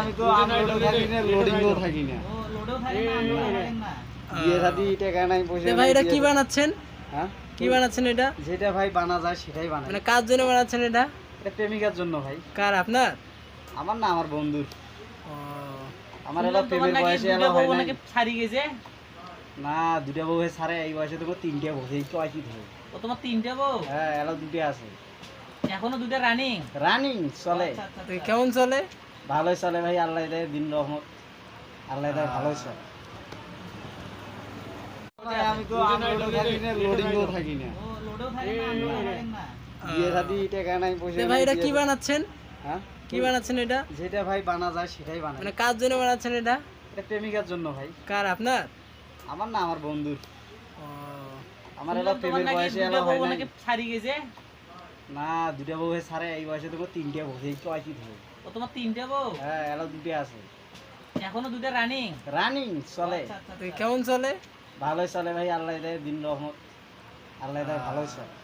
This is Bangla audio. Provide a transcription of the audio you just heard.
আমি তো না লোডিংও থাকি না। ও লোডেও থাকে না আনলোডেও থাকেন না। বিয়ে শাদি টাকা নাই পয়সা ভাই এটা কি বানাচ্ছেন? হ্যাঁ? কি বানাচ্ছেন এটা? যেটা ভাই বানা যায় সেটাই বানাই। মানে কার জন্য বানাচ্ছেন এটা? এটা প্রেমিকার জন্য ভাই। কার আপনার? আমার না আমার বন্ধুর। আমার এলা প্রেমের বয়সে এলা হয় বউ নাই। গেছে? না দুটা বউ এই বয়সে তোমার তিনটে বউ এই তো কি ধরে। ও তোমার তিনটে বউ? হ্যাঁ এলা দুটো আছে। এখনও দুইটা রানিং? রানিং চলে। কেমন চলে? ভালোই চলে ভাই আল্লাহ দেয় দিন রহমত। আল্লাহ দেয় ভালোই চলে। আমি তো থাকি লোডিংও থাকি না। ও লোডেও থাকে না আনলোডেও থাকেন না। বিয়ে শাদি টাকা নাই পয়সা ভাই এটা কি বানাচ্ছেন? হ্যাঁ? কি বানাচ্ছেন এটা? যেটা ভাই বানা যায় সেটাই বানাই। মানে কার জন্য বানাচ্ছেন এটা? এটা প্রেমিকার জন্য ভাই। কার আপনার? আমার না আমার বন্ধুর। আমার এলা প্রেমের বয়সে এলা হয় গেছে? না দুটা বউ সারে এই বয়সে তোমার তিনটে বউ সেই তো কি ধরে। ও তোমার তিনটে বউ? হ্যাঁ এলো দুটো আছে। এখনও দুটা রানিং রানিং চলে। কেমন চলে? ভালোই চলে ভাই আল্লাহ দেয় দিন রহমত। আল্লাহ দেয় ভালোই চলে।